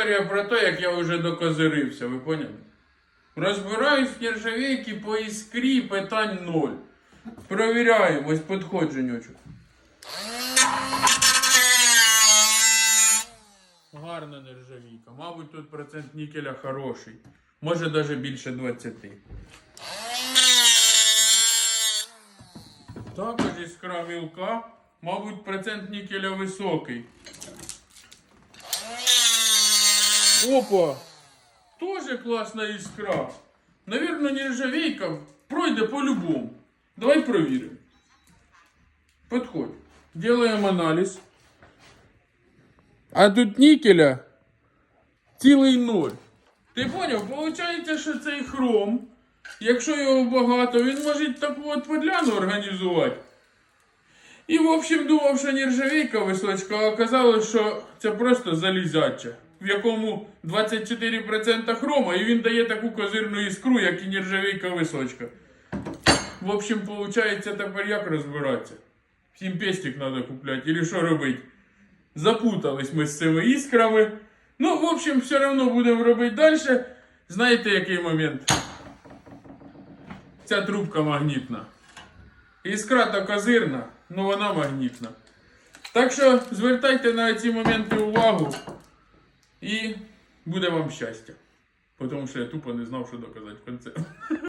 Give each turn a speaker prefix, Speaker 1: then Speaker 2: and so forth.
Speaker 1: Історія про те, як я вже докозирився, ви поняли? Розбираюсь в нержавейки по іскрі, питань ноль. Провіряємо, ось підходженючок. Гарна нержавійка. Мабуть, тут процент нікеля хороший. Може навіть більше 20. Також іскра мілка. Мабуть, процент нікеля високий. Опа! Тоже класна іскра. Навірно, нержавейка пройде по-любому. Давай провіримо. Подходь. Делаем аналіз. А тут нікеля цілий ноль. Ти поняв? Получається, що цей хром, якщо його багато, він може таку от подляну організувати. І, в общем, думав, що нержавійка височка, а оказалось, що це просто залізяча, в якому 24% хрома, і він дає таку козирну іскру, як і нержавійка височка. В общем, получається тепер як розбиратися? Всім пестик треба купляти, или що робити? Запутались ми з цими іскрами. Ну, в общем, все одно будемо робити далі. Знаєте, який момент? Ця трубка магнітна. Іскра та козирна, ну вона магнітна. Так що звертайте на ці моменти увагу і буде вам щастя. Тому що я тупо не знав, що доказати в кінці.